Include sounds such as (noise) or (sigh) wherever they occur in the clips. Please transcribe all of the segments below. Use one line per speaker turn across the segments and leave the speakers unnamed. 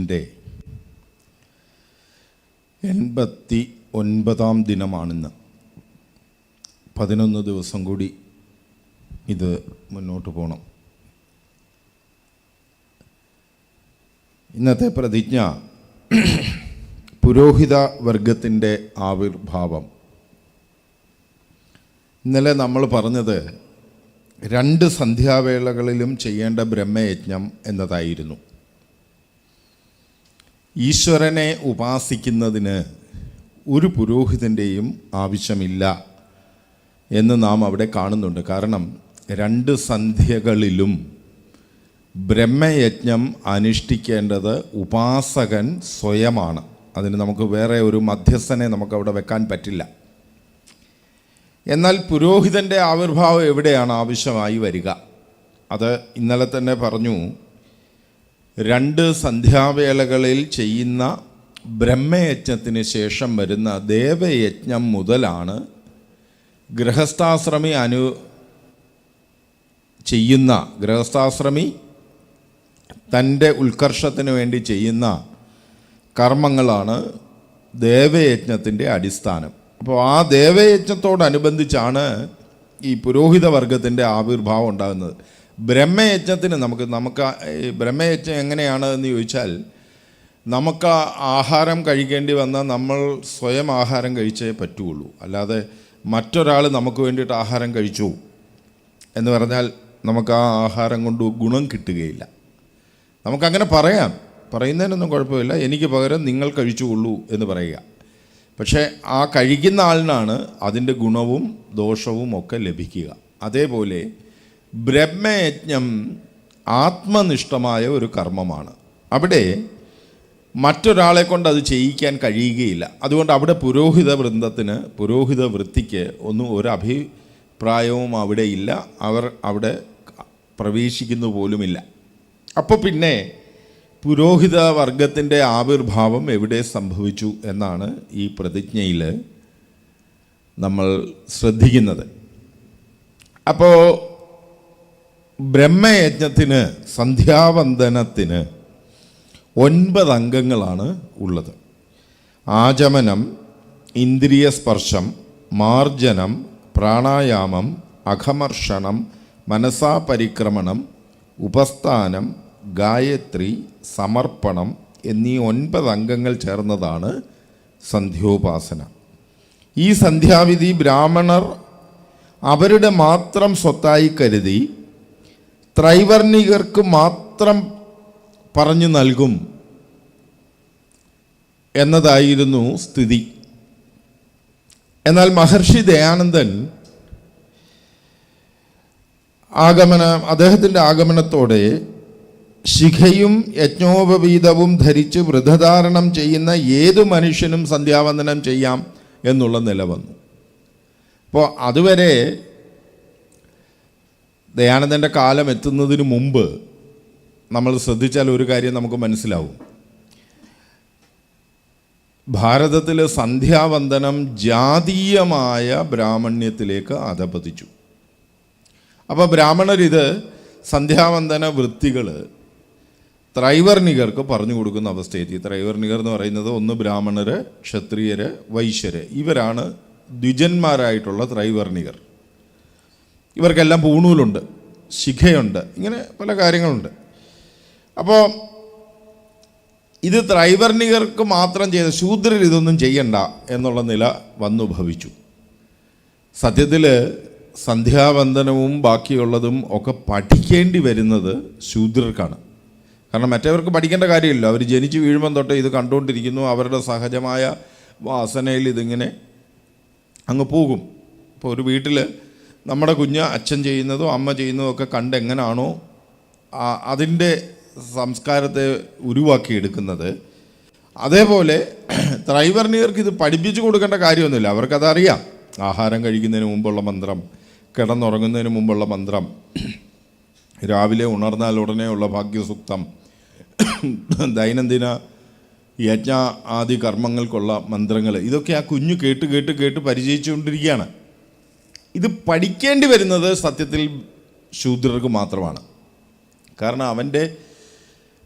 നോമ്പിന്റെ എൺപത്തി ഒൻപതാം ദിനമാണിന്ന്. പതിനൊന്ന് ദിവസം കൂടി ഇത് മുന്നോട്ട് പോകണം ഇന്നത്തെ പ്രതിജ്ഞ പുരോഹിത വർഗത്തിന്റെ ആവിർഭാവം. ഇന്നലെ നമ്മൾ പറഞ്ഞത് രണ്ട് സന്ധ്യാവേളകളിലും ചെയ്യേണ്ട ബ്രഹ്മയജ്ഞം എന്നതായിരുന്നു. ഈശ്വരനെ ഉപാസിക്കുന്നതിന് ഒരു പുരോഹിതന്റെയും ആവശ്യമില്ല എന്ന് നാം അവിടെ കാണുന്നുണ്ട്. കാരണം രണ്ട് സന്ധ്യകളിലും ബ്രഹ്മയജ്ഞം അനുഷ്ഠിക്കേണ്ടത് ഉപാസകൻ സ്വയമാണ്. അതിന് നമുക്ക് വേറെ ഒരു മധ്യസ്ഥനെ നമുക്ക് അവിടെ വെക്കാൻ പറ്റില്ല. എന്നാൽ പുരോഹിതന്റെ ആവിർഭാവം എവിടെയാണ്? ആവശ്യമായി വരിക. അത് ഇന്നലെ തന്നെ പറഞ്ഞു രണ്ട് സന്ധ്യാവേളകളിൽ ചെയ്യുന്ന ബ്രഹ്മയജ്ഞത്തിന് ശേഷം വരുന്ന ദേവയജ്ഞം മുതലാണ് ഗൃഹസ്ഥാശ്രമി അനു ചെയ്യുന്ന ഗൃഹസ്ഥാശ്രമി തന്റെ ഉത്കർഷത്തിന് വേണ്ടി ചെയ്യുന്ന കർമ്മങ്ങളാണ് ദേവയജ്ഞത്തിന്റെ അടിസ്ഥാനം. അപ്പോൾ ആ ദേവയജ്ഞത്തോടനുബന്ധിച്ചാണ് ഈ പുരോഹിത വർഗത്തിന്റെ ആവിർഭാവം ഉണ്ടാകുന്നത്. ബ്രഹ്മയജ്ഞത്തിന് നമുക്ക് നമുക്ക് ബ്രഹ്മയജ്ഞം എങ്ങനെയാണ് എന്ന് ചോദിച്ചാൽ നമുക്ക് ആഹാരം കഴിക്കേണ്ടി വന്നാൽ നമ്മൾ സ്വയം ആഹാരം കഴിച്ചേ പറ്റുകയുള്ളൂ. അല്ലാതെ മറ്റൊരാൾ നമുക്ക് വേണ്ടിയിട്ട് ആഹാരം കഴിച്ചു എന്ന് പറഞ്ഞാൽ നമുക്ക് ആ ആഹാരം കൊണ്ട് ഗുണം കിട്ടുകയില്ല. നമുക്കങ്ങനെ പറയാം. പറയുന്നതിനൊന്നും കുഴപ്പമില്ല. എനിക്ക് പകരം നിങ്ങൾ കഴിച്ചുകൊള്ളൂ എന്ന് പറയുക. പക്ഷേ ആ കഴിക്കുന്ന ആളിനാണ് അതിന്റെ ഗുണവും ദോഷവും ഒക്കെ ലഭിക്കുക. അതേപോലെ ബ്രഹ്മയജ്ഞം ആത്മനിഷ്ഠമായ ഒരു കർമ്മമാണ്. അവിടെ മറ്റൊരാളെ കൊണ്ട് അത് ചെയ്യിക്കാൻ കഴിയുകയില്ല. അതുകൊണ്ട് അവിടെ പുരോഹിത വൃന്ദത്തിന് പുരോഹിത വൃത്തിക്ക് ഒന്നും ഒരു അഭിപ്രായവും അവിടെ ഇല്ല. അവർ അവിടെ പ്രവേശിക്കുന്നു പോലുമില്ല. അപ്പോൾ പിന്നെ പുരോഹിത വർഗത്തിന്റെ ആവിർഭാവം എവിടെ സംഭവിച്ചു എന്നാണ് ഈ പ്രതിജ്ഞയിൽ നമ്മൾ ശ്രദ്ധിക്കുന്നത്. അപ്പോൾ ബ്രഹ്മയജ്ഞത്തിന് സന്ധ്യാവന്ദനത്തിന് ഒൻപത് അംഗങ്ങളാണ് ഉള്ളത്. ആചമനം ഇന്ദ്രിയ സ്പർശം മാർജനം പ്രാണായാമം അഖമർഷണം മനസാപരിക്രമണം ഉപസ്ഥാനം ഗായത്രി സമർപ്പണം എന്നീ ഒൻപത് അംഗങ്ങൾ ചേർന്നതാണ് സന്ധ്യോപാസന. ഈ സന്ധ്യാവിധി ബ്രാഹ്മണർ അവരുടെ മാത്രം സ്വത്തായി കരുതി ത്രൈവർണികർക്ക് മാത്രം പറഞ്ഞു നൽകും എന്നതായിരുന്നു സ്ഥിതി. എന്നാൽ മഹർഷി ദയാനന്ദൻ ആഗമന അദ്ദേഹത്തിന്റെ ആഗമനത്തോടെ ശിഖയും യജ്ഞോപവീതവും ധരിച്ച് വൃതധാരണം ചെയ്യുന്ന ഏതു മനുഷ്യനും സന്ധ്യാവന്ദനം ചെയ്യാം എന്നുള്ള നില വന്നു അപ്പോൾ അതുവരെ ദയാനന്ദന്റെ കാലം എത്തുന്നതിന് മുമ്പ് നമ്മൾ ശ്രദ്ധിച്ചാൽ ഒരു കാര്യം നമുക്ക് മനസ്സിലാവും. ഭാരതത്തിൽ സന്ധ്യാവന്ദനം ജാതീയമായ ബ്രാഹ്മണ്യത്തിലേക്ക് അധപതിച്ചു അപ്പോൾ ബ്രാഹ്മണരിത് സന്ധ്യാവന്ദന വൃത്തികൾ ത്രൈവർണികർക്ക് പറഞ്ഞു കൊടുക്കുന്ന അവസ്ഥയെത്തി ത്രൈവർണികർ എന്ന് പറയുന്നത് ഒന്ന് ബ്രാഹ്മണർ ക്ഷത്രിയര് വൈശ്യര്. ഇവരാണ് ദ്വിജന്മാരായിട്ടുള്ള ത്രൈവർണികർ. ഇവർക്കെല്ലാം പൂണൂലുണ്ട് ശിഖയുണ്ട് ഇങ്ങനെ പല കാര്യങ്ങളുണ്ട്. അപ്പോൾ ഇത് ത്രൈവർണികർക്ക് മാത്രം ചെയ്ത ശൂദ്രർ ഇതൊന്നും ചെയ്യണ്ട എന്നുള്ള നില വന്നു ഭവിച്ചു. സത്യത്തിൽ സന്ധ്യാവന്ദനവും ബാക്കിയുള്ളതും ഒക്കെ പഠിക്കേണ്ടി വരുന്നത് ശൂദ്രർക്കാണ്. കാരണം മറ്റവർക്ക് പഠിക്കേണ്ട കാര്യമില്ല. അവർ ജനിച്ച് വീഴുമ്പം തൊട്ട് ഇത് കണ്ടുകൊണ്ടിരിക്കുന്നു. അവരുടെ സഹജമായ വാസനയിൽ ഇതിങ്ങനെ അങ്ങ് പോകും. ഇപ്പോൾ ഒരു വീട്ടിൽ നമ്മുടെ കുഞ്ഞ് അച്ഛൻ ചെയ്യുന്നതോ അമ്മ ചെയ്യുന്നതോ ഒക്കെ കണ്ട് എങ്ങനെയാണോ അതിന്റെ സംസ്കാരത്തെ ഉരുവാക്കിയെടുക്കുന്നത് അതേപോലെ (clears throat) ത്രൈവർണികർക്ക് ഇത് പഠിപ്പിച്ചു കൊടുക്കേണ്ട കാര്യമൊന്നുമില്ല. അവർക്കതറിയാം. ആഹാരം കഴിക്കുന്നതിന് മുമ്പുള്ള മന്ത്രം കിടന്നുറങ്ങുന്നതിന് മുമ്പുള്ള മന്ത്രം (clears throat) രാവിലെ ഉണർന്നാൽ ഉടനെയുള്ള ഭാഗ്യസൂക്തം (clears throat) ദൈനംദിന യജ്ഞ ആദി കർമ്മങ്ങൾക്കുള്ള മന്ത്രങ്ങൾ ഇതൊക്കെ ആ കുഞ്ഞു കേട്ട് കേട്ട് കേട്ട് പരിചയിച്ചുകൊണ്ടിരിക്കുകയാണ്. ഇത് പഠിക്കേണ്ടി വരുന്നത് സത്യത്തിൽ ശൂദ്രർക്ക് മാത്രമാണ്. കാരണം അവന്റെ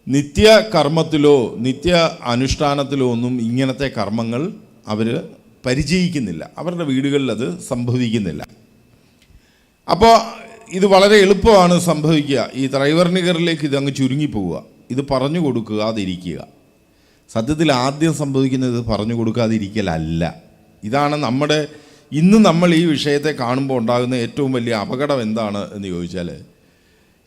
നിത്യ കർമ്മത്തിലോ നിത്യ അനുഷ്ഠാനത്തിലോ ഒന്നും ഇങ്ങനത്തെ കർമ്മങ്ങൾ അവർ പരിചയിക്കുന്നില്ല. അവരുടെ വീടുകളിൽ അത് സംഭവിക്കുന്നില്ല. അപ്പോൾ ഇത് വളരെ എളുപ്പമാണ് സംഭവിക്കുക. ഈ ത്രൈവർണികറിലേക്ക് ഇത് അങ്ങ് ചുരുങ്ങി പോവുക. ഇത് പറഞ്ഞു കൊടുക്കാതിരിക്കുക. സത്യത്തിൽ ആദ്യം സംഭവിക്കുന്നത് ഇത് പറഞ്ഞു കൊടുക്കാതിരിക്കലല്ല. ഇതാണ് നമ്മുടെ ഇന്ന് നമ്മൾ ഈ വിഷയത്തെ കാണുമ്പോൾ ഉണ്ടാകുന്ന ഏറ്റവും വലിയ അപകടം എന്താണ് എന്ന് ചോദിച്ചാൽ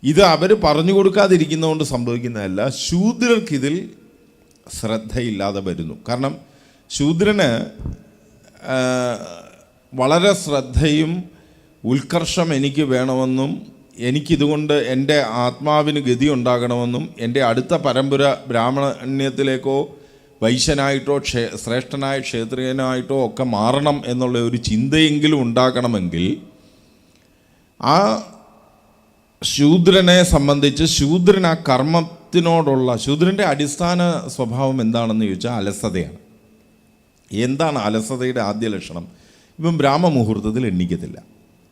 ഇത് അവർ പറഞ്ഞു കൊടുക്കാതിരിക്കുന്നതുകൊണ്ട് സംഭവിക്കുന്നതല്ല. ശൂദ്രർക്കിതിൽ ശ്രദ്ധയില്ലാതെ വരുന്നു. കാരണം ശൂദ്രന് വളരെ ശ്രദ്ധയും ഉത്കർഷം എനിക്ക് വേണമെന്നും എനിക്കിതുകൊണ്ട് എന്റെ ആത്മാവിന് ഗതി ഉണ്ടാകണമെന്നും എന്റെ അടുത്ത പരമ്പര ബ്രാഹ്മണ്യത്തിലേക്കോ വൈശ്യനായിട്ടോ ക്ഷേ ശ്രേഷ്ഠനായ ക്ഷേത്രീയനായിട്ടോ ഒക്കെ മാറണം എന്നുള്ള ഒരു ചിന്തയെങ്കിലും ഉണ്ടാക്കണമെങ്കിൽ ആ ശൂദ്രനെ സംബന്ധിച്ച് ശൂദ്രൻ ആ കർമ്മത്തിനോടുള്ള ശൂദ്രന്റെ അടിസ്ഥാന സ്വഭാവം എന്താണെന്ന് ചോദിച്ചാൽ അലസതയാണ്. എന്താണ് അലസതയുടെ ആദ്യ ലക്ഷണം? ഇവൻ ബ്രാഹ്മമുഹൂർത്തത്തിൽ എണ്ണിക്കത്തില്ല.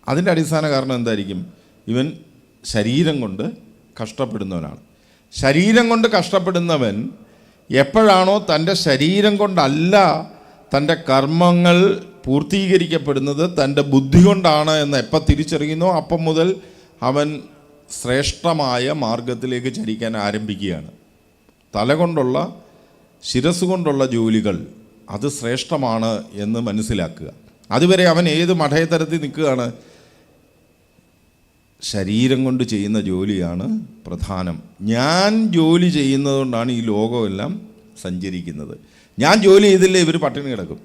അതിന്റെ അടിസ്ഥാന കാരണം എന്തായിരിക്കും? ഇവൻ ശരീരം കൊണ്ട് കഷ്ടപ്പെടുന്നവനാണ്. ശരീരം കൊണ്ട് കഷ്ടപ്പെടുന്നവൻ എപ്പോഴാണോ തന്റെ ശരീരം കൊണ്ടല്ല തന്റെ കർമ്മങ്ങൾ പൂർത്തീകരിക്കപ്പെടുന്നത് തന്റെ ബുദ്ധി കൊണ്ടാണ് എന്ന് എപ്പോൾ തിരിച്ചറിയുന്നോ അപ്പം മുതൽ അവൻ ശ്രേഷ്ഠമായ മാർഗത്തിലേക്ക് ചരിക്കാൻ ആരംഭിക്കുകയാണ്. തല കൊണ്ടുള്ള ശിരസ് കൊണ്ടുള്ള ജോലികൾ അത് ശ്രേഷ്ഠമാണ് എന്ന് മനസ്സിലാക്കുക. അതുവരെ അവൻ ഏത് മഠയതരത്തിൽ നിൽക്കുകയാണ്? ശരീരം കൊണ്ട് ചെയ്യുന്ന ജോലിയാണ് പ്രധാനം. ഞാൻ ജോലി ചെയ്യുന്നതുകൊണ്ടാണ് ഈ ലോകമെല്ലാം സഞ്ചരിക്കുന്നത്. ഞാൻ ജോലി ചെയ്തില്ലേ ഇവർ പട്ടിണി കിടക്കും.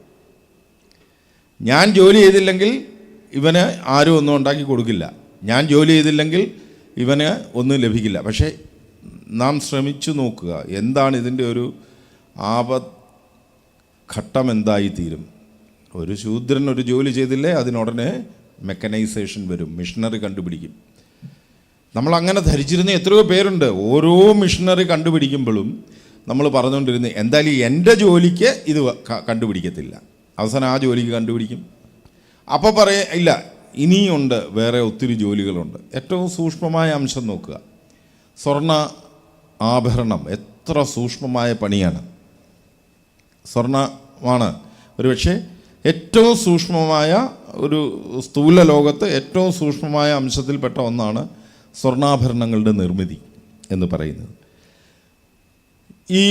ഞാൻ ജോലി ചെയ്തില്ലെങ്കിൽ ഇവന് ആരും ഒന്നും ഉണ്ടാക്കി കൊടുക്കില്ല. ഞാൻ ജോലി ചെയ്തില്ലെങ്കിൽ ഇവന് ഒന്നും ലഭിക്കില്ല. പക്ഷേ നാം ശ്രമിച്ചു നോക്കുക എന്താണ് ഇതിന്റെ ഒരു ആപഘട്ടം ഘട്ടം എന്തായിത്തീരും. ഒരു ശൂദ്രൻ ഒരു ജോലി ചെയ്തില്ലേ അതിനുടനെ മെക്കനൈസേഷൻ വരും. മിഷനറി കണ്ടുപിടിക്കും. നമ്മൾ അങ്ങനെ ധരിച്ചിരുന്ന എത്രയോ പേരുണ്ട്. ഓരോ മിഷനറി കണ്ടുപിടിക്കുമ്പോഴും നമ്മൾ പറഞ്ഞുകൊണ്ടിരുന്നത് എന്തായാലും എന്റെ ജോലിക്ക് ഇത് കണ്ടുപിടിക്കത്തില്ല. അവസാനം ആ ജോലിക്ക് കണ്ടുപിടിക്കും. അപ്പോൾ പറയ ഇല്ല ഇനിയുണ്ട് വേറെ ഒത്തിരി ജോലികളുണ്ട്. ഏറ്റവും സൂക്ഷ്മമായ അംശം നോക്കുക. സ്വർണ ആഭരണം എത്ര സൂക്ഷ്മമായ പണിയാണ്. സ്വർണമാണ്. ഒരുപക്ഷെ ഏറ്റവും സൂക്ഷ്മമായ ഒരു സ്ഥൂല ലോകത്ത് ഏറ്റവും സൂക്ഷ്മമായ അംശത്തിൽപ്പെട്ട ഒന്നാണ് സ്വർണാഭരണങ്ങളുടെ നിർമ്മിതി എന്ന് പറയുന്നത്. ഈ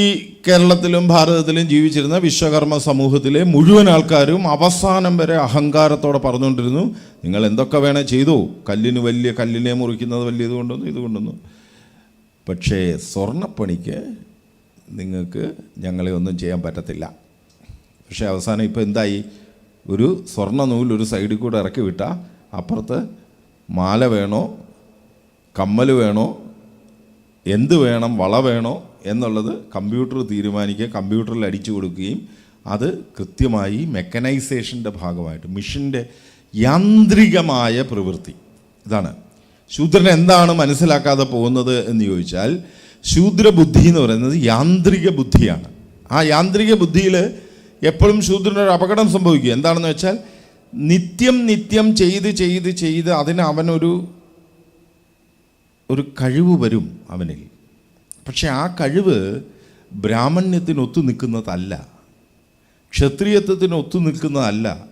കേരളത്തിലും ഭാരതത്തിലും ജീവിച്ചിരുന്ന വിശ്വകർമ്മ സമൂഹത്തിലെ മുഴുവൻ ആൾക്കാരും അവസാനം വരെ അഹങ്കാരത്തോടെ പറഞ്ഞുകൊണ്ടിരുന്നു നിങ്ങൾ എന്തൊക്കെ വേണേ ചെയ്തു? കല്ലിന് വലിയ കല്ലിനെ മുറിക്കുന്നത് വലിയ ഇത് കൊണ്ടുവന്നു ഇത് കൊണ്ടുവന്നു. പക്ഷേ സ്വർണപ്പണിക്ക് നിങ്ങൾക്ക് ഞങ്ങളെ ഒന്നും ചെയ്യാൻ പറ്റത്തില്ല. പക്ഷേ അവസാനം ഇപ്പോൾ എന്തായി? ഒരു സ്വർണ നൂൽ ഒരു സൈഡിൽ കൂടെ ഇറക്കി വിട്ടാൽ അപ്പുറത്ത് മാല വേണോ കമ്മൽ വേണോ എന്ത് വേണം വള വേണോ എന്നുള്ളത് കമ്പ്യൂട്ടർ തീരുമാനിക്കുക കമ്പ്യൂട്ടറിൽ അടിച്ചു കൊടുക്കുകയും അത് കൃത്യമായി മെക്കനൈസേഷന്റെ ഭാഗമായിട്ട് മിഷന്റെ യാന്ത്രികമായ പ്രവൃത്തി. ഇതാണ്. ശൂദ്രൻ എന്താണ് മനസ്സിലാക്കാതെ പോകുന്നത് എന്ന് ചോദിച്ചാൽ ശൂദ്രബുദ്ധി എന്ന് പറയുന്നത് യാന്ത്രിക ബുദ്ധിയാണ്. ആ യാന്ത്രിക ബുദ്ധിയിൽ എപ്പോഴും ശൂദ്രനൊരു അപകടം സംഭവിക്കും. എന്താണെന്ന് വെച്ചാൽ നിത്യം നിത്യം ചെയ്ത് ചെയ്ത് ചെയ്ത് അതിന് അവനൊരു ഒരു കഴിവ് വരും അവനിൽ. പക്ഷെ ആ കഴിവ് ബ്രാഹ്മണ്യത്തിന് ഒത്തു നിൽക്കുന്നതല്ല. ക്ഷത്രിയത്വത്തിന് ഒത്തു നിൽക്കുന്നതല്ല.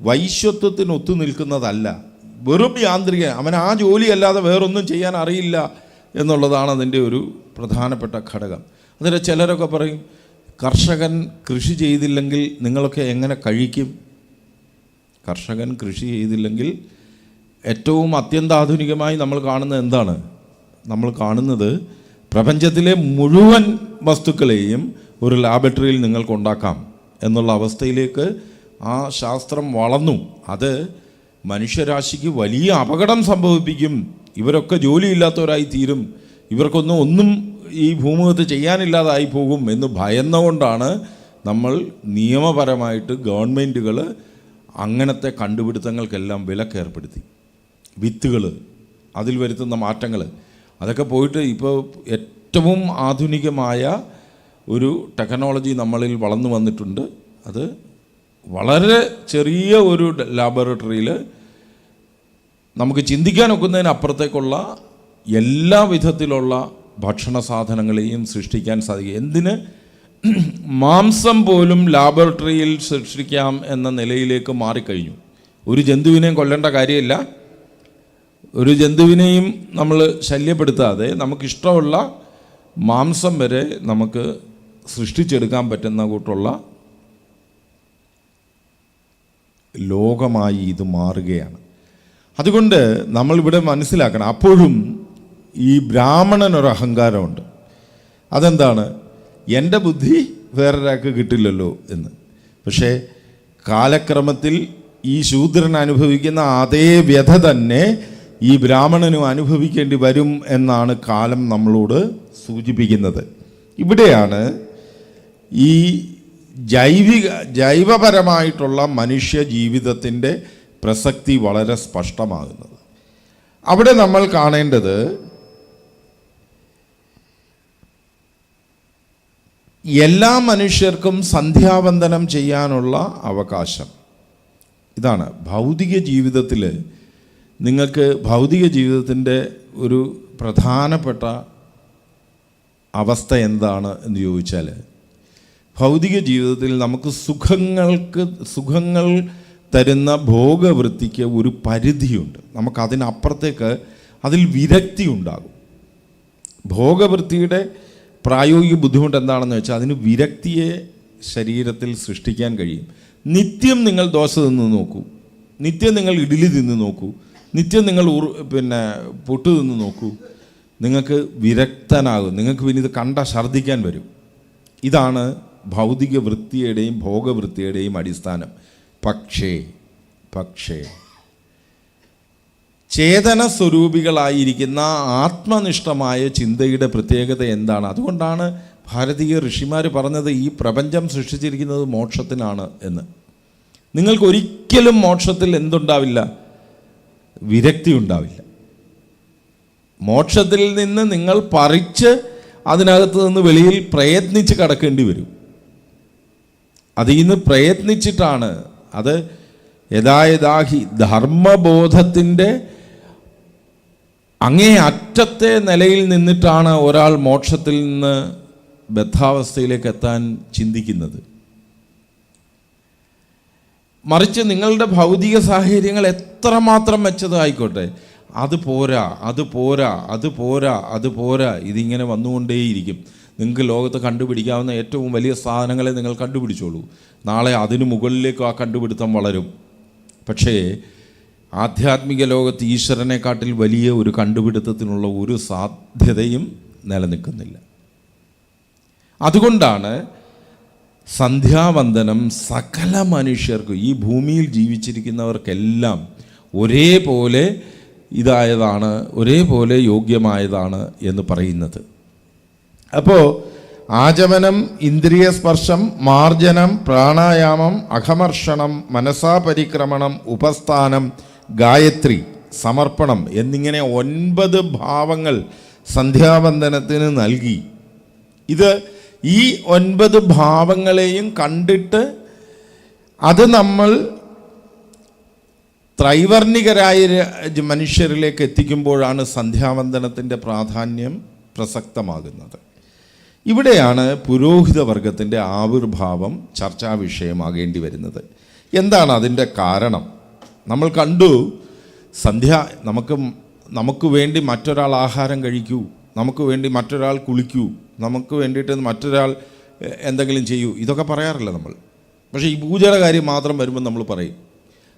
വൈശ്വത്വത്തിനൊത്തു നിൽക്കുന്നതല്ല. വെറും യാന്ത്രിക അവൻ ആ ജോലി അല്ലാതെ വേറൊന്നും ചെയ്യാൻ അറിയില്ല എന്നുള്ളതാണ് അതിന്റെ ഒരു പ്രധാനപ്പെട്ട ഘടകം. അതിന് ചിലരൊക്കെ പറയും കർഷകൻ കൃഷി ചെയ്തില്ലെങ്കിൽ നിങ്ങളൊക്കെ എങ്ങനെ കഴിക്കും? കർഷകൻ കൃഷി ചെയ്തില്ലെങ്കിൽ ഏറ്റവും അത്യന്താധുനികമായി നമ്മൾ കാണുന്നത് എന്താണ്? നമ്മൾ കാണുന്നത് പ്രപഞ്ചത്തിലെ മുഴുവൻ വസ്തുക്കളെയും ഒരു ലാബറട്ടറിയിൽ നിങ്ങൾക്ക് ഉണ്ടാക്കാം എന്നുള്ള അവസ്ഥയിലേക്ക് ആ ശാസ്ത്രം വളർന്നു. അത് മനുഷ്യരാശിക്ക് വലിയ അപകടം സംഭവിപ്പിക്കും. ഇവരൊക്കെ ജോലിയില്ലാത്തവരായി തീരും. ഇവർക്കൊന്നും ഒന്നും ഈ ഭൂമുഖത്ത് ചെയ്യാനില്ലാതായി പോകും എന്ന് ഭയന്നുകൊണ്ടാണ് നമ്മൾ നിയമപരമായിട്ട് ഗവൺമെന്റുകൾ അങ്ങനത്തെ കണ്ടുപിടുത്തങ്ങൾക്കെല്ലാം വിലക്കേർപ്പെടുത്തി വിത്തുകൾ അതിൽ വരുത്തുന്ന മാറ്റങ്ങൾ. അതൊക്കെ പോയിട്ട് ഇപ്പോൾ ഏറ്റവും ആധുനികമായ ഒരു ടെക്നോളജി നമ്മളിൽ വളർന്നു വന്നിട്ടുണ്ട്. അത് വളരെ ചെറിയ ഒരു ലാബറട്ടറിയിൽ നമുക്ക് ചിന്തിക്കാൻ ഒക്കുന്നതിന് അപ്പുറത്തേക്കുള്ള എല്ലാ വിധത്തിലുള്ള ഭക്ഷണ സാധനങ്ങളെയും സൃഷ്ടിക്കാൻ സാധിക്കും. എന്തിന്? മാംസം പോലും ലാബോറട്ടറിയിൽ സൃഷ്ടിക്കാം എന്ന നിലയിലേക്ക് മാറിക്കഴിഞ്ഞു. ഒരു ജന്തുവിനെയും കൊല്ലേണ്ട കാര്യമില്ല. ഒരു ജന്തുവിനെയും നമ്മൾ ശല്യപ്പെടുത്താതെ നമുക്കിഷ്ടമുള്ള മാംസം വരെ നമുക്ക് സൃഷ്ടിച്ചെടുക്കാൻ പറ്റുന്ന കൂട്ടുള്ള ലോകമായി ഇത് മാറുകയാണ്. അതുകൊണ്ട് നമ്മളിവിടെ മനസ്സിലാക്കണം. അപ്പോഴും ഈ ബ്രാഹ്മണനൊരു അഹങ്കാരമുണ്ട്. അതെന്താണ്? എന്റെ ബുദ്ധി വേറൊരാൾക്ക് കിട്ടില്ലല്ലോ എന്ന്. പക്ഷേ കാലക്രമത്തിൽ ഈ ശൂദ്രൻ അനുഭവിക്കുന്ന അതേ വ്യഥ തന്നെ ഈ ബ്രാഹ്മണനും അനുഭവിക്കേണ്ടി വരും എന്നാണ് കാലം നമ്മളോട് സൂചിപ്പിക്കുന്നത്. ഇവിടെയാണ് ഈ ജൈവിക ജൈവപരമായിട്ടുള്ള മനുഷ്യ ജീവിതത്തിന്റെ പ്രസക്തി വളരെ സ്പഷ്ടമാകുന്നത്. അവിടെ നമ്മൾ കാണേണ്ടത് എല്ലാ മനുഷ്യർക്കും സന്ധ്യാവന്ദനം ചെയ്യാനുള്ള അവകാശം. ഇതാണ് ഭൗതിക ജീവിതത്തിൽ നിങ്ങൾക്ക് ഭൗതിക ജീവിതത്തിന്റെ ഒരു പ്രധാനപ്പെട്ട അവസ്ഥ എന്താണ് എന്ന് ചോദിച്ചാൽ ഭൗതിക ജീവിതത്തിൽ നമുക്ക് സുഖങ്ങൾക്ക് സുഖങ്ങൾ തരുന്ന ഭോഗവൃത്തിക്ക് ഒരു പരിധിയുണ്ട്. നമുക്കതിനപ്പുറത്തേക്ക് അതിൽ വിരക്തി ഉണ്ടാകും. ഭോഗവൃത്തിയുടെ പ്രായോഗിക ബുദ്ധിമുട്ട് എന്താണെന്ന് വെച്ചാൽ അതിന് വിരക്തിയെ ശരീരത്തിൽ സൃഷ്ടിക്കാൻ കഴിയും. നിത്യം നിങ്ങൾ ദോശ തിന്ന് നോക്കൂ. നിത്യം നിങ്ങൾ ഇഡ്ഡലി തിന്ന് നോക്കൂ. നിത്യം നിങ്ങൾ പിന്നെ പൊട്ട് തിന്ന് നോക്കൂ. നിങ്ങൾക്ക് വിരക്തനാകും. നിങ്ങൾക്ക് പിന്നെ ഇത് കണ്ട ഛർദ്ദിക്കാൻ വരും. ഇതാണ് ഭൗതിക വൃത്തിയുടെയും ഭോഗവൃത്തിയുടെയും അടിസ്ഥാനം. പക്ഷേ പക്ഷേ ചേതന സ്വരൂപികളായിരിക്കുന്ന ആത്മനിഷ്ഠമായ ചിന്തയുടെ പ്രത്യേകത എന്താണ്? അതുകൊണ്ടാണ് ഭാരതീയ ഋഷിമാർ പറഞ്ഞത് ഈ പ്രപഞ്ചം സൃഷ്ടിച്ചിരിക്കുന്നത് മോക്ഷത്തിനാണ് എന്ന്. നിങ്ങൾക്ക് ഒരിക്കലും മോക്ഷത്തിൽ എന്തുണ്ടാവില്ല? വിരക്തി ഉണ്ടാവില്ല. മോക്ഷത്തിൽ നിന്ന് നിങ്ങൾ പറിച്ച് അതിനകത്ത് നിന്ന് വെളിയിൽ പ്രയത്നിച്ച് കടക്കേണ്ടി വരും. അതിൽ നിന്ന് പ്രയത്നിച്ചിട്ടാണ് അത് യഥായഥാഹി ധർമ്മബോധത്തിന്റെ അങ്ങേ അറ്റത്തെ നിലയിൽ നിന്നിട്ടാണ് ഒരാൾ മോക്ഷത്തിൽ നിന്ന് ബദ്ധാവസ്ഥയിലേക്ക് എത്താൻ ചിന്തിക്കുന്നത്. മറിച്ച് നിങ്ങളുടെ ഭൗതിക സാഹചര്യങ്ങൾ എത്രമാത്രം മെച്ചതായിക്കോട്ടെ അത് പോരാ അത് പോരാ അത് പോരാ അത് പോരാ ഇതിങ്ങനെ വന്നുകൊണ്ടേയിരിക്കും. നിങ്ങൾക്ക് ലോകത്ത് കണ്ടുപിടിക്കാവുന്ന ഏറ്റവും വലിയ സാധനങ്ങളെ നിങ്ങൾ കണ്ടുപിടിച്ചോളൂ. നാളെ അതിനു മുകളിലേക്ക് ആ കണ്ടുപിടുത്തം വളരും. പക്ഷേ ആധ്യാത്മിക ലോകത്ത് ഈശ്വരനെക്കാട്ടിൽ വലിയ ഒരു കണ്ടുപിടുത്തത്തിനുള്ള ഒരു സാധ്യതയും നിലനിൽക്കുന്നില്ല. അതുകൊണ്ടാണ് സന്ധ്യാവന്ദനം സകല മനുഷ്യർക്കും ഈ ഭൂമിയിൽ ജീവിച്ചിരിക്കുന്നവർക്കെല്ലാം ഒരേപോലെ ഇതായതാണ് ഒരേപോലെ യോഗ്യമായതാണ് എന്ന് പറയുന്നത്. അപ്പോൾ ആചമനം ഇന്ദ്രിയ സ്പർശം മാർജനം പ്രാണായാമം അഘമർഷണം മനസാപരിക്രമണം ഉപസ്ഥാനം ഗായത്രി സമർപ്പണം എന്നിങ്ങനെ ഒൻപത് ഭാവങ്ങൾ സന്ധ്യാവന്ദനത്തിന് നൽകി. ഇത് ഈ ഒൻപത് ഭാവങ്ങളെയും കണ്ടിട്ട് അത് നമ്മൾ ത്രൈവർണികരായ മനുഷ്യരിലേക്ക് എത്തിക്കുമ്പോഴാണ് സന്ധ്യാവന്ദനത്തിന്റെ പ്രാധാന്യം പ്രസക്തമാകുന്നത്. ഇവിടെയാണ് പുരോഹിത വർഗത്തിന്റെ ആവിർഭാവം ചർച്ചാ വിഷയമാകേണ്ടി വരുന്നത്. എന്താണ് അതിന്റെ കാരണം? നമ്മൾ കണ്ടു സന്ധ്യ നമുക്ക് നമുക്ക് വേണ്ടി മറ്റൊരാൾ ആഹാരം കഴിക്കൂ നമുക്ക് വേണ്ടി മറ്റൊരാൾ കുളിക്കൂ നമുക്ക് വേണ്ടിയിട്ട് മറ്റൊരാൾ എന്തെങ്കിലും ചെയ്യൂ ഇതൊക്കെ പറയാറില്ല നമ്മൾ. പക്ഷേ ഈ പൂജയുടെ കാര്യം മാത്രം വരുമ്പോൾ നമ്മൾ പറയും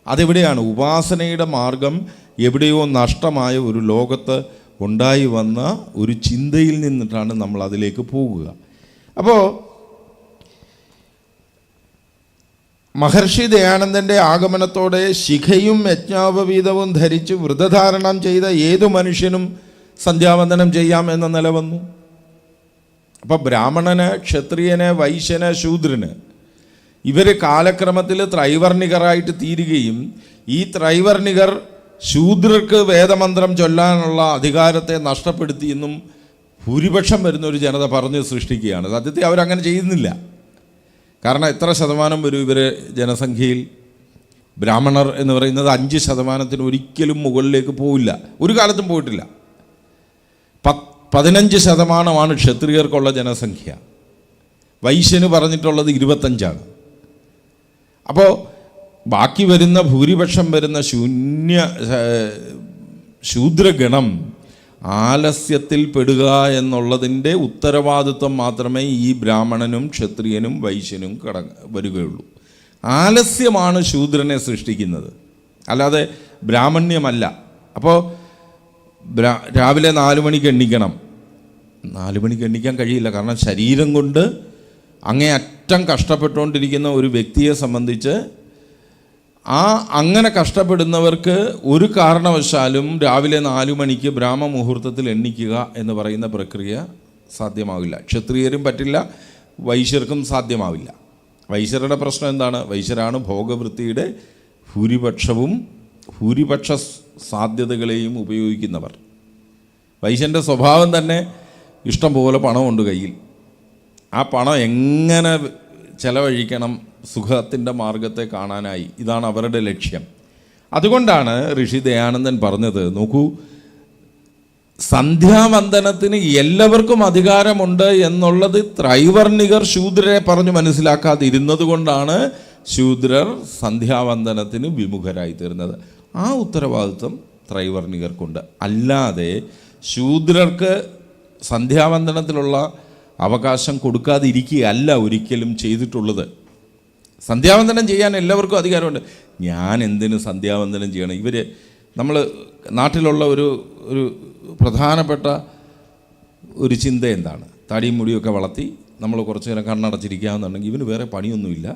അതെവിടെയാണ്? ഉപാസനയുടെ മാർഗം എവിടെയോ നഷ്ടമായ ഒരു ലോകത്ത് ഉണ്ടായി വന്ന ഒരു ചിന്തയിൽ നിന്നിട്ടാണ് നമ്മൾ അതിലേക്ക് പോകുക. അപ്പോൾ മഹർഷി ദയാനന്ദന്റെ ആഗമനത്തോടെ ശിഖയും യജ്ഞാപവീതവും ധരിച്ച് വ്രതധാരണം ചെയ്ത ഏതു മനുഷ്യനും സന്ധ്യാവന്ദനം ചെയ്യാം എന്ന നില വന്നു. അപ്പോൾ ബ്രാഹ്മണന് ക്ഷത്രിയന് വൈശ്യന് ശൂദ്രന് ഇവർ കാലക്രമത്തിൽ ത്രൈവർണികരായിട്ട് തീരുകയും ഈ ത്രൈവർണികർ ശൂദ്രർക്ക് വേദമന്ത്രം ചൊല്ലാനുള്ള അധികാരത്തെ നഷ്ടപ്പെടുത്തി എന്നും ഭൂരിപക്ഷം വരുന്ന ഒരു ജനത പറഞ്ഞ് സൃഷ്ടിക്കുകയാണ്. സത്യത്തിൽ അവരങ്ങനെ ചെയ്യുന്നില്ല. കാരണം എത്ര ശതമാനം വരും ഇവർ ജനസംഖ്യയിൽ? ബ്രാഹ്മണർ എന്ന് പറയുന്നത് അഞ്ച് ശതമാനത്തിന് ഒരിക്കലും മുകളിലേക്ക് പോവില്ല. ഒരു കാലത്തും പോയിട്ടില്ല. പത്ത് പതിനഞ്ച് ശതമാനമാണ് ക്ഷത്രിയർക്കുള്ള ജനസംഖ്യ. വൈശ്യന് പറഞ്ഞിട്ടുള്ളത് ഇരുപത്തഞ്ചാണ്. അപ്പോൾ ബാക്കി വരുന്ന ഭൂരിപക്ഷം വരുന്ന ശൂന്യ ശൂദ്രഗണം ആലസ്യത്തിൽ പെടുക എന്നുള്ളതിന്റെ ഉത്തരവാദിത്വം മാത്രമേ ഈ ബ്രാഹ്മണനും ക്ഷത്രിയനും വൈശ്യനും കട വരികയുള്ളൂ. ആലസ്യമാണ് ശൂദ്രനെ സൃഷ്ടിക്കുന്നത്. അല്ലാതെ ബ്രാഹ്മണ്യമല്ല. അപ്പോൾ രാവിലെ നാല് മണിക്ക് എണ്ണിക്കണം. നാല് മണിക്ക് എണ്ണിക്കാൻ കഴിയില്ല. കാരണം ശരീരം കൊണ്ട് അങ്ങേ അറ്റം കഷ്ടപ്പെട്ടുകൊണ്ടിരിക്കുന്ന ഒരു വ്യക്തിയെ സംബന്ധിച്ച് ആ അങ്ങനെ കഷ്ടപ്പെടുന്നവർക്ക് ഒരു കാരണവശാലും രാവിലെ നാലു മണിക്ക് ബ്രാഹ്മ മുഹൂർത്തത്തിൽ എണ്ണിക്കുക എന്ന് പറയുന്ന പ്രക്രിയ സാധ്യമാവില്ല. ക്ഷത്രിയരും പറ്റില്ല വൈശ്യർക്കും സാധ്യമാവില്ല. വൈശ്യരുടെ പ്രശ്നം എന്താണ്? വൈശ്യരാണ് ഭോഗവൃത്തിയുടെ ഭൂരിപക്ഷവും ഭൂരിപക്ഷ സാധ്യതകളെയും ഉപയോഗിക്കുന്നവർ. വൈശ്യന്റെ സ്വഭാവം തന്നെ ഇഷ്ടം പോലെ പണമുണ്ട് കയ്യിൽ. ആ പണം എങ്ങനെ ചെലവഴിക്കണം? സുഖത്തിന്റെ മാർഗത്തെ കാണാനായി. ഇതാണ് അവരുടെ ലക്ഷ്യം. അതുകൊണ്ടാണ് ഋഷി ദയാനന്ദൻ പറഞ്ഞത് നോക്കൂ സന്ധ്യാവന്ദനത്തിന് എല്ലാവർക്കും അധികാരമുണ്ട് എന്നുള്ളത് ത്രൈവർണികർ ശൂദ്രരെ പറഞ്ഞു മനസ്സിലാക്കാതിരുന്നത് കൊണ്ടാണ് ശൂദ്രർ സന്ധ്യാവന്ദനത്തിന് വിമുഖരായി തീർന്നത് ആ ഉത്തരവാദിത്വം ത്രൈവർണികർക്കുണ്ട്. അല്ലാതെ ശൂദ്രർക്ക് സന്ധ്യാവന്ദനത്തിലുള്ള അവകാശം കൊടുക്കാതിരിക്കുകയല്ല ഒരിക്കലും ചെയ്തിട്ടുള്ളത്. സന്ധ്യാവന്ദനം ചെയ്യാൻ എല്ലാവർക്കും അധികാരമുണ്ട്. ഞാൻ എന്തിനു സന്ധ്യാവന്തനം ചെയ്യണം? ഇവർ നമ്മൾ നാട്ടിലുള്ള ഒരു ഒരു പ്രധാനപ്പെട്ട ഒരു ചിന്ത എന്താണ്? തടിയും മുടിയൊക്കെ വളർത്തി നമ്മൾ കുറച്ച് നേരം കണ്ണടച്ചിരിക്കാമെന്നുണ്ടെങ്കിൽ ഇവന് വേറെ പണിയൊന്നുമില്ല.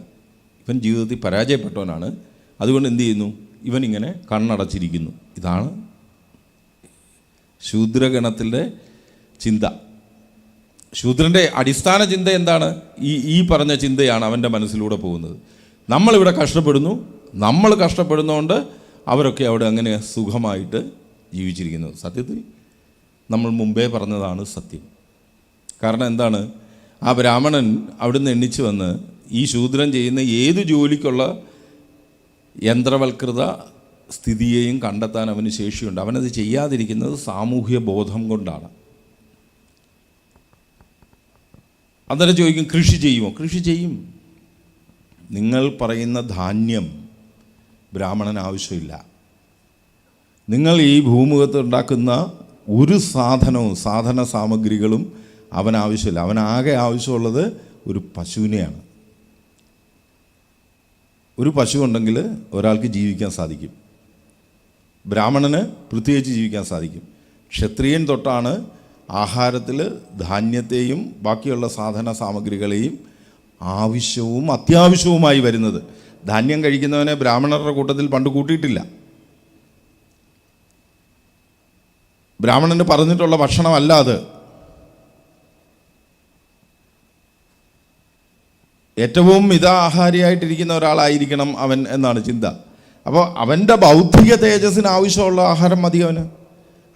ഇവൻ ജീവിതത്തിൽ പരാജയപ്പെട്ടവനാണ്. അതുകൊണ്ട് എന്ത് ചെയ്യുന്നു? ഇവൻ ഇങ്ങനെ കണ്ണടച്ചിരിക്കുന്നു. ഇതാണ് ശൂദ്രഗണത്തിന്റെ ചിന്ത. ശൂദ്രന്റെ അടിസ്ഥാന ചിന്ത എന്താണ്? ഈ ഈ പറഞ്ഞ ചിന്തയാണ് അവന്റെ മനസ്സിലൂടെ പോകുന്നത്. നമ്മളിവിടെ കഷ്ടപ്പെടുന്നു. നമ്മൾ കഷ്ടപ്പെടുന്നതുകൊണ്ട് അവരൊക്കെ അവിടെ അങ്ങനെ സുഖമായിട്ട് ജീവിച്ചിരിക്കുന്നു. സത്യത്തിൽ നമ്മൾ മുമ്പേ പറഞ്ഞതാണ് സത്യം. കാരണം എന്താണ്? ആ ബ്രാഹ്മണൻ അവിടുന്ന് എണ്ണിച്ച് വന്ന് ഈ ശൂദ്രൻ ചെയ്യുന്ന ഏത് ജോലിക്കുള്ള യന്ത്രവൽകൃത സ്ഥിതിയെയും കണ്ടെത്താൻ അവന് ശേഷിയുണ്ട്. അവനത് ചെയ്യാതിരിക്കുന്നത് സാമൂഹ്യ ബോധം കൊണ്ടാണ്. അന്നേരം ചോദിക്കും കൃഷി ചെയ്യുമോ കൃഷി ചെയ്യും. നിങ്ങൾ പറയുന്ന ധാന്യം ബ്രാഹ്മണന് ആവശ്യമില്ല. നിങ്ങൾ ഈ ഭൂമുഖത്ത് ഉണ്ടാക്കുന്ന ഒരു സാധനവും സാധന സാമഗ്രികളും അവൻ ആവശ്യമില്ല. അവനാകെ ആവശ്യമുള്ളത് ഒരു പശുവിനെയാണ്. ഒരു പശു ഉണ്ടെങ്കിൽ ഒരാൾക്ക് ജീവിക്കാൻ സാധിക്കും. ബ്രാഹ്മണന് പ്രത്യേകിച്ച് ജീവിക്കാൻ സാധിക്കും. ക്ഷത്രിയൻ തൊട്ടാണ് ആഹാരത്തിൽ ധാന്യത്തെയും ബാക്കിയുള്ള സാധന സാമഗ്രികളെയും ആവശ്യവും അത്യാവശ്യവുമായി വരുന്നത്. ധാന്യം കഴിക്കുന്നവനെ ബ്രാഹ്മണരുടെ കൂട്ടത്തിൽ പണ്ട് കൂട്ടിയിട്ടില്ല. ബ്രാഹ്മണന് പറഞ്ഞിട്ടുള്ള ഭക്ഷണമല്ല അത്. ഏറ്റവും മിതാഹാരിയായിട്ടിരിക്കുന്ന ഒരാളായിരിക്കണം അവൻ എന്നാണ് ചിന്ത. അപ്പോൾ അവന്റെ ബൗദ്ധിക തേജസ്സിന് ആവശ്യമുള്ള ആഹാരം മതി അവന്.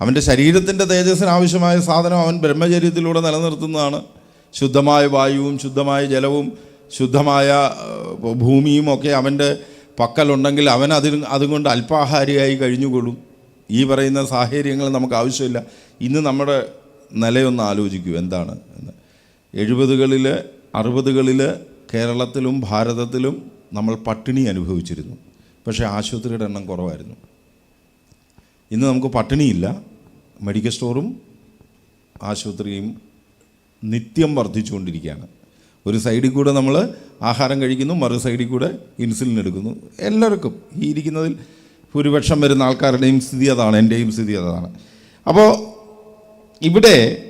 അവന്റെ ശരീരത്തിന്റെ തേജസ്സിന് ആവശ്യമായ സാധനം അവൻ ബ്രഹ്മചര്യത്തിലൂടെ നിലനിർത്തുന്നതാണ്. ശുദ്ധമായ വായുവും ശുദ്ധമായ ജലവും ശുദ്ധമായ ഭൂമിയും ഒക്കെ അവന്റെ പക്കലുണ്ടെങ്കിൽ അവൻ അതിന് അതുകൊണ്ട് അല്പാഹാരിയായി കഴിഞ്ഞുകൊള്ളും. ഈ പറയുന്ന സാഹചര്യങ്ങൾ നമുക്ക് ആവശ്യമില്ല. ഇന്ന് നമ്മുടെ നിലയൊന്ന് ആലോചിക്കൂ എന്താണ്? എന്ന്. എഴുപതുകളിൽ അറുപതുകളിൽ കേരളത്തിലും ഭാരതത്തിലും നമ്മൾ പട്ടിണി അനുഭവിച്ചിരുന്നു. പക്ഷേ ആശുപത്രിയുടെ എണ്ണം കുറവായിരുന്നു. ഇന്ന് നമുക്ക് പട്ടിണിയില്ല. മെഡിക്കൽ സ്റ്റോറും ആശുപത്രിയും നിത്യം വർദ്ധിച്ചുകൊണ്ടിരിക്കുകയാണ്. ഒരു സൈഡിൽ കൂടെ നമ്മൾ ആഹാരം കഴിക്കുന്നു മറു സൈഡിൽ കൂടെ ഇൻസുലിൻ എടുക്കുന്നു. എല്ലാവർക്കും ഈ ഇരിക്കുന്നതിൽ ഭൂരിപക്ഷം വരുന്ന ആൾക്കാരുടെയും സ്ഥിതി അതാണ് എന്റെയും സ്ഥിതി അതാണ്. അപ്പോൾ ഇവിടെ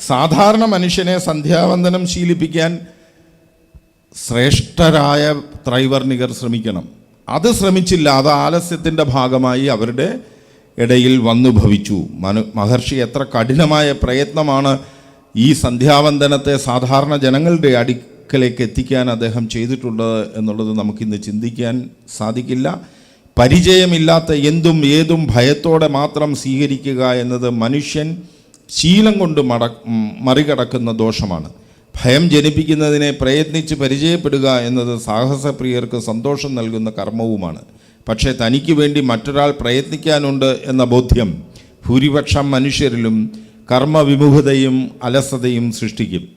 സാധാരണ മനുഷ്യനെ സന്ധ്യാവന്ദനം ശീലിപ്പിക്കാൻ ശ്രേഷ്ഠരായ ത്രൈവർണികർ ശ്രമിക്കണം. അത് ശ്രമിച്ചില്ല അത് ആലസ്യത്തിന്റെ ഭാഗമായി അവരുടെ ഇടയിൽ വന്നു ഭവിച്ചു. മനു മഹർഷി എത്ര കഠിനമായ പ്രയത്നമാണ് ഈ സന്ധ്യാവന്ദനത്തെ സാധാരണ ജനങ്ങളുടെ അടുക്കലേക്ക് എത്തിക്കാൻ അദ്ദേഹം ചെയ്തിട്ടുള്ളത് എന്നുള്ളത് നമുക്കിന്ന് ചിന്തിക്കാൻ സാധിക്കില്ല. പരിചയമില്ലാത്ത എന്തും ഏതും ഭയത്തോടെ മാത്രം സ്വീകരിക്കുക എന്നത് മനുഷ്യൻ ശീലം കൊണ്ട് മറികടക്കുന്ന ദോഷമാണ്. ഭയം ജനിപ്പിക്കുന്നതിനെ പ്രയത്നിച്ച് പരിചയപ്പെടുക എന്നത് സാഹസപ്രിയർക്ക് സന്തോഷം നൽകുന്ന കർമ്മവുമാണ്. പക്ഷേ തനിക്ക് വേണ്ടി മറ്റൊരാൾ പ്രയത്നിക്കാനുണ്ട് എന്ന ബോധ്യം ഭൂരിപക്ഷം മനുഷ്യരിലും കർമ്മവിമുഖതയും അലസതയും സൃഷ്ടിക്കും.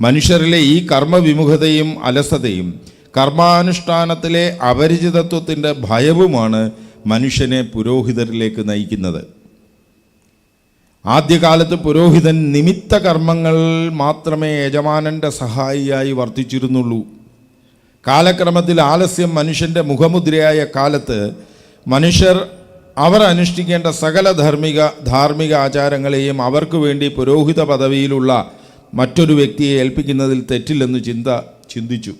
മനുഷ്യരിലെ ഈ കർമ്മവിമുഖതയും അലസതയും കർമാനുഷ്ഠാനത്തിലെ അപരിചിതത്വത്തിന്റെ ഭയവുമാണ് മനുഷ്യനെ പുരോഹിതരിലേക്ക് നയിക്കുന്നത്. ആദ്യകാലത്ത് പുരോഹിതൻ നിമിത്ത കർമ്മങ്ങൾ മാത്രമേ യജമാനന്റെ സഹായിയായി വർത്തിച്ചിരുന്നുള്ളൂ. കാലക്രമത്തിൽ ആലസ്യം മനുഷ്യന്റെ മുഖമുദ്രയായ കാലത്ത് മനുഷ്യർ അവർ അനുഷ്ഠിക്കേണ്ട സകല ധാർമ്മിക ധാർമ്മിക ആചാരങ്ങളെയും അവർക്ക് വേണ്ടി പുരോഹിത പദവിയിലുള്ള മറ്റൊരു വ്യക്തിയെ ഏൽപ്പിക്കുന്നതിൽ തെറ്റില്ലെന്ന് ചിന്ത ചിന്തിച്ചു.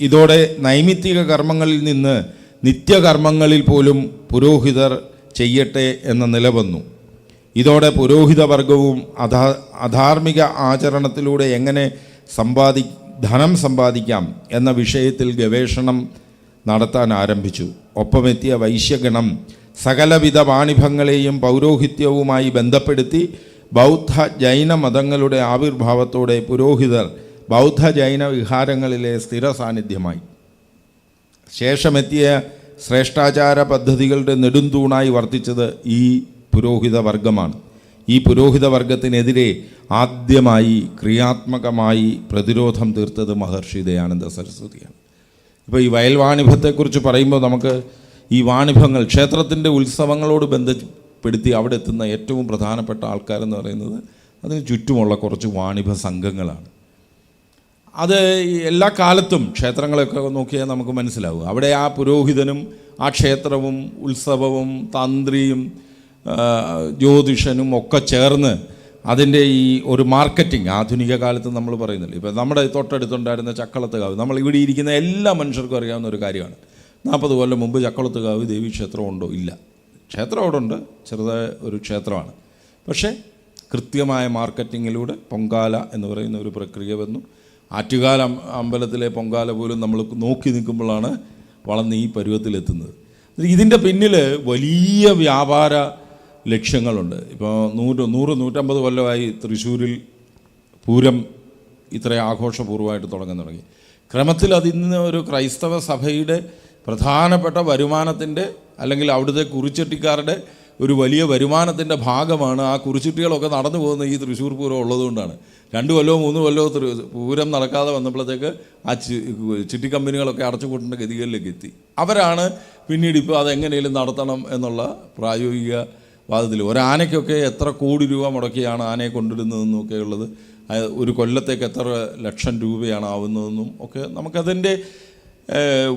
ഇതോടെ നൈമിത്തിക കർമ്മങ്ങളിൽ നിന്ന് നിത്യകർമ്മങ്ങളിൽ പോലും പുരോഹിതർ ചെയ്യട്ടെ എന്ന നില വന്നു ഇതോടെ പുരോഹിതവർഗവും അധാ അധാർമിക ആചരണത്തിലൂടെ എങ്ങനെ സമ്പാദി ധനം സമ്പാദിക്കാം എന്ന വിഷയത്തിൽ ഗവേഷണം നടത്താൻ ആരംഭിച്ചു. ഒപ്പമെത്തിയ വൈശ്യഗണം സകലവിധ വാണിഭങ്ങളെയും പൗരോഹിത്യവുമായി ബന്ധപ്പെടുത്തി ബൗദ്ധ ജൈന മതങ്ങളുടെ ആവിർഭാവത്തോടെ പുരോഹിതർ ബൗദ്ധ ജൈന വിഹാരങ്ങളിലെ സ്ഥിര സാന്നിധ്യമായി. ശേഷമെത്തിയ ശ്രേഷ്ഠാചാര പദ്ധതികളുടെ നെടുന്തൂണായി വർത്തിച്ചത് ഈ പുരോഹിത വർഗമാണ് ഈ പുരോഹിത വർഗത്തിനെതിരെ ആദ്യമായി ക്രിയാത്മകമായി പ്രതിരോധം തീർത്തത് മഹർഷി ദയാനന്ദ സരസ്വതിയാണ്. ഇപ്പോൾ ഈ വയൽ വാണിഭത്തെക്കുറിച്ച് പറയുമ്പോൾ നമുക്ക് ഈ വാണിഭങ്ങൾ ക്ഷേത്രത്തിന്റെ ഉത്സവങ്ങളോട് ബന്ധപ്പെടുത്തി അവിടെ എത്തുന്ന ഏറ്റവും പ്രധാനപ്പെട്ട ആൾക്കാരെന്ന് പറയുന്നത് അതിന് ചുറ്റുമുള്ള കുറച്ച് വാണിഭ സംഘങ്ങളാണ്. അത് എല്ലാ കാലത്തും ക്ഷേത്രങ്ങളൊക്കെ നോക്കിയാൽ നമുക്ക് മനസ്സിലാവും അവിടെ ആ പുരോഹിതനും ആ ക്ഷേത്രവും ഉത്സവവും തന്ത്രിയും ജ്യോതിഷനും ഒക്കെ ചേർന്ന് അതിന്റെ ഈ ഒരു മാർക്കറ്റിംഗ് ആധുനിക കാലത്ത് നമ്മൾ പറയുന്നില്ല. ഇപ്പോൾ നമ്മുടെ തൊട്ടടുത്തുണ്ടായിരുന്ന ചക്കളത്തുകാവ് നമ്മൾ ഇവിടെ ഇരിക്കുന്ന എല്ലാ മനുഷ്യർക്കും അറിയാവുന്ന ഒരു കാര്യമാണ്. നാൽപ്പത് കൊല്ലം മുമ്പ് ചക്കളത്തുകാവ് ദേവീക്ഷേത്രം ഉണ്ടോ? ഇല്ല. ക്ഷേത്രം അവിടെ ഉണ്ട് ചെറുതായ ഒരു ക്ഷേത്രമാണ്. പക്ഷേ കൃത്യമായ മാർക്കറ്റിങ്ങിലൂടെ പൊങ്കാല എന്ന് പറയുന്ന ഒരു പ്രക്രിയ വന്നു. ആറ്റുകാല അമ്പലത്തിലെ പൊങ്കാല പോലും നമ്മൾ നോക്കി നിൽക്കുമ്പോഴാണ് വളർന്ന് ഈ പരുവത്തിലെത്തുന്നത്. ഇതിന്റെ പിന്നിൽ വലിയ വ്യാപാര ലക്ഷ്യങ്ങളുണ്ട്. ഇപ്പോൾ നൂറ് നൂറ് നൂറ്റമ്പത് കൊല്ലമായി തൃശ്ശൂരിൽ പൂരം ഇത്ര ആഘോഷപൂർവമായിട്ട് തുടങ്ങാൻ തുടങ്ങി. ക്രമത്തിൽ അതിന്ന് ഒരു ക്രൈസ്തവ സഭയുടെ പ്രധാനപ്പെട്ട വരുമാനത്തിന്റെ അല്ലെങ്കിൽ അവിടുത്തെ കുറിച്ചെട്ടിക്കാരുടെ ഒരു വലിയ വരുമാനത്തിന്റെ ഭാഗമാണ് ആ കുറിച്ചിട്ടികളൊക്കെ നടന്നു പോകുന്ന ഈ തൃശ്ശൂർ പൂരം ഉള്ളതുകൊണ്ടാണ്. രണ്ട് കൊല്ലമോ മൂന്ന് കൊല്ലമോ പൂരം നടക്കാതെ വന്നപ്പോഴത്തേക്ക് ആ ചിട്ടി കമ്പനികളൊക്കെ അടച്ചുപൂട്ടേണ്ട ഗതികളിലേക്ക് എത്തി. അവരാണ് പിന്നീട് ഇപ്പോൾ അതെങ്ങനെയും നടത്തണം എന്നുള്ള പ്രായോഗിക വാദത്തിൽ. ഒരാനയ്ക്കൊക്കെ എത്ര കോടി രൂപ മുടക്കിയാണ് ആനയെ കൊണ്ടുവരുന്നതെന്നും ഒക്കെ ഉള്ളത് ഒരു കൊല്ലത്തേക്ക് എത്ര ലക്ഷം രൂപയാണ് ആവുന്നതെന്നും ഒക്കെ നമുക്കതിന്റെ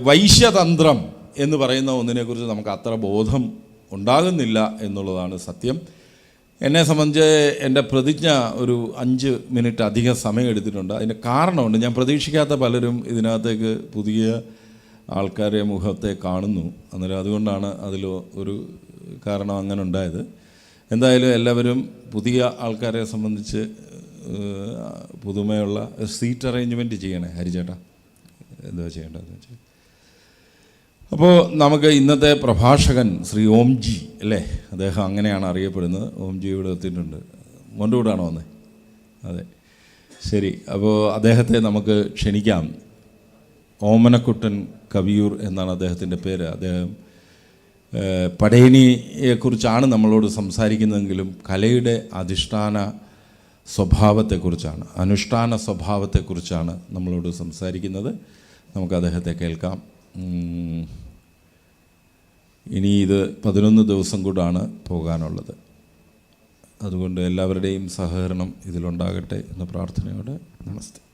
വൈശ്യതന്ത്രം എന്ന് പറയുന്ന ഒന്നിനെക്കുറിച്ച് നമുക്ക് അത്ര ബോധം ഉണ്ടാകുന്നില്ല എന്നുള്ളതാണ് സത്യം. എന്നെ സംബന്ധിച്ച് എന്റെ പ്രതിജ്ഞ ഒരു അഞ്ച് മിനിറ്റ് അധികം സമയം എടുത്തിട്ടുണ്ട്. അതിന്റെ കാരണമുണ്ട്. ഞാൻ പ്രതീക്ഷിക്കാത്ത പലരും ഇതിനകത്തേക്ക് പുതിയ ആൾക്കാരെ മുഖത്തെ കാണുന്നു. അന്നേരം അതുകൊണ്ടാണ് അതിൽ ഒരു കാരണം അങ്ങനെ ഉണ്ടായത്. എന്തായാലും എല്ലാവരും പുതിയ ആൾക്കാരെ സംബന്ധിച്ച് പുതുമയുള്ള സീറ്റ് അറേഞ്ച്മെന്റ് ചെയ്യണേ. ഹരിചേട്ടാ എന്താ ചെയ്യേണ്ടതെന്ന് വെച്ചാൽ അപ്പോൾ നമുക്ക് ഇന്നത്തെ പ്രഭാഷകൻ ശ്രീ ഓംജി അല്ലേ? അദ്ദേഹം അങ്ങനെയാണ് അറിയപ്പെടുന്നത്. ഓംജി ഇവിടെ എത്തിയിട്ടുണ്ട്. മോന്റെ കൂടാണോ വന്നേ? അതെ. ശരി. അപ്പോൾ അദ്ദേഹത്തെ നമുക്ക് ക്ഷണിക്കാം. ഓമനക്കുട്ടൻ കവിയൂർ എന്നാണ് അദ്ദേഹത്തിന്റെ പേര്. അദ്ദേഹം പടയണിയെക്കുറിച്ചാണ് നമ്മളോട് സംസാരിക്കുന്നതെങ്കിലും കലയുടെ അധിഷ്ഠാന സ്വഭാവത്തെക്കുറിച്ചാണ് അനുഷ്ഠാന സ്വഭാവത്തെക്കുറിച്ചാണ് നമ്മളോട് സംസാരിക്കുന്നത്. നമുക്ക് അദ്ദേഹത്തെ കേൾക്കാം. ഇനി ഇത് പതിനൊന്ന് ദിവസം കൂടാണ് പോകാനുള്ളത്. അതുകൊണ്ട് എല്ലാവരുടെയും സഹകരണം ഇതിലുണ്ടാകട്ടെ എന്ന പ്രാർത്ഥനയോടെ നമസ്തേ.